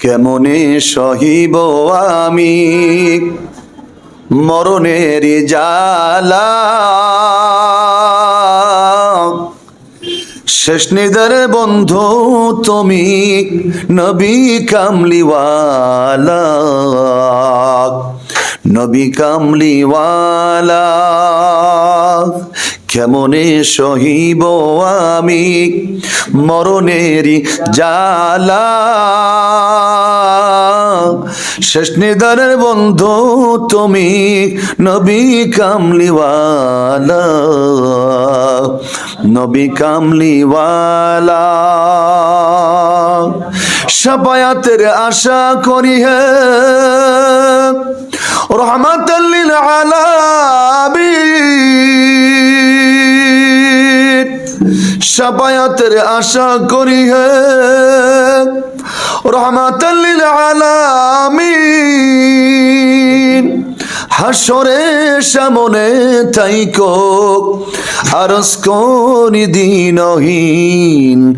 কেমনে সহিব আমি? মরণের জালা শেষ নিদার বন্ধু তুমি নবী কামলিওয়ালা। নবী কামলিওয়ালা। কেমনে সহিব আমি মরণেরই জালা শেষ নিদানের বন্ধু তুমি নবী কামলিওয়ালা নবী কামলিওয়ালা। সাপায়াতের আশা করি হে রহমাতাল্লিল আলামিন সাপায়াতের আশা করি হে রহমাতাল্লিল আলামিন। হাসরে সামনে তাইকো আরস দিনহীন।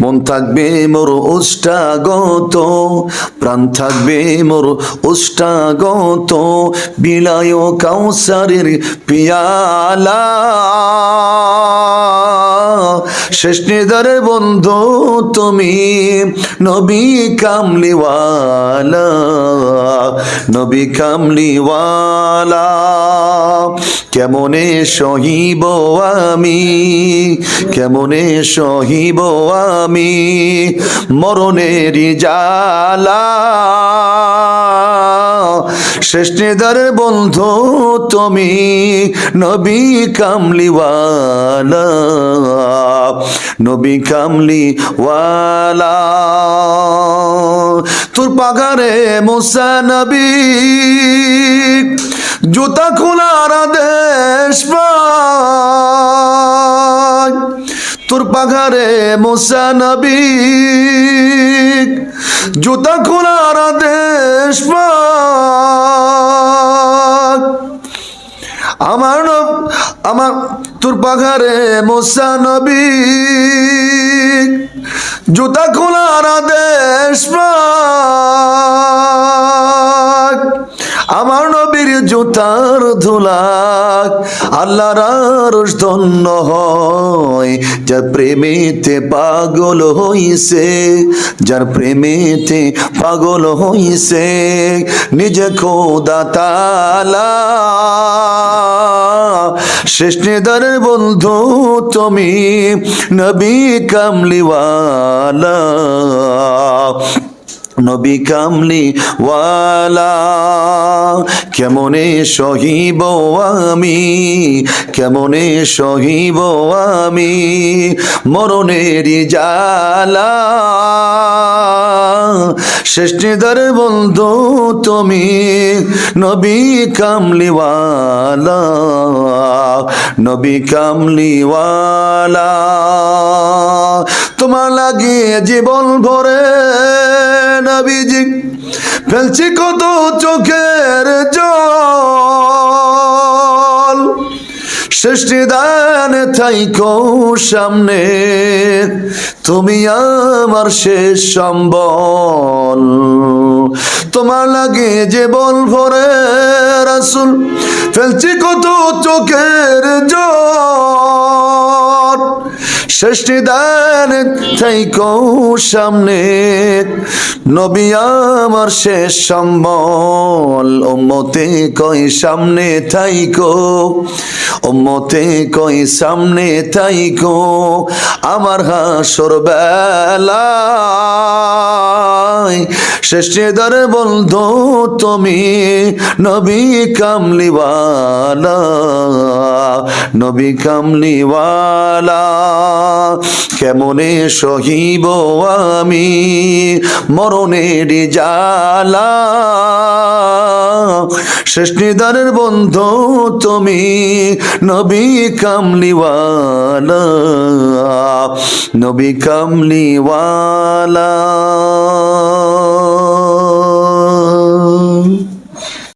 মন থাকবে মোর উষ্টাগত, প্রাণ থাকবে মোর উষ্টাগত। বিলায় কাউসারের পিয়ালা। শেষ নিদারে বন্ধু তুমি, নবী কামলিওয়ালা নবী কামলিওয়ালা, কেমনে সহিব আমি, কেমনে সহিব আমি মরণের জালা শেষ নেদার বন্ধু তুমি, নবী কামলিওয়ালা। নবী কামলি ওয়ালা তোর পাগারে মোসা নবী, জুতা খোলা আদেশ তোর পাগারে মোসা নবী। জুতা খোলার আদেশ আমার আমার তোর পাখারে মোসা নবী। জুতা খোলার আদেশ। আমার নবীর জুতার ধুলাক আল্লাহর আরশ ধন্য হয়, যার প্রেমেতে পাগল হইছে, যার প্রেমেতে পাগল হইছে, নিজে খোদা তালা শেষ বন্ধু তুমি নবী কামলিওয়ালা। নবী কামলি ওয়ালা, কেমনে সহিব আমি, কেমনে সহিব আমি মরণেরই জালা শেষ বন্ধু তুমি নবী কামলিওয়ালা নবী কামলিওয়ালা তোমার লাগিয়ে জীবন ভরে, নবীজি। ফেলছি কত চোখের জল। সৃষ্টি দানে থাইকো সামনে, তুমি আমার শেষ সম্বল। তোমার লাগে যে বল ভরে, রাসুল, ফেলছি কত চোখের জল। দান থাইকো সামনে। নবী আমার শেষ সম্বল ওমতে কই সামনে থাইকো ওমতে কই সামনে থাইকো, আমার হাসর বেলায়। শেষে দর বন্ধু তুমি, নবী কামলিওয়ালা নবী কামলিওয়ালা কেমনে সহিব আমি মরণের জালা শেষ বন্ধু তুমি নবী কামলিওয়ালা নবী কামলিওয়ালা।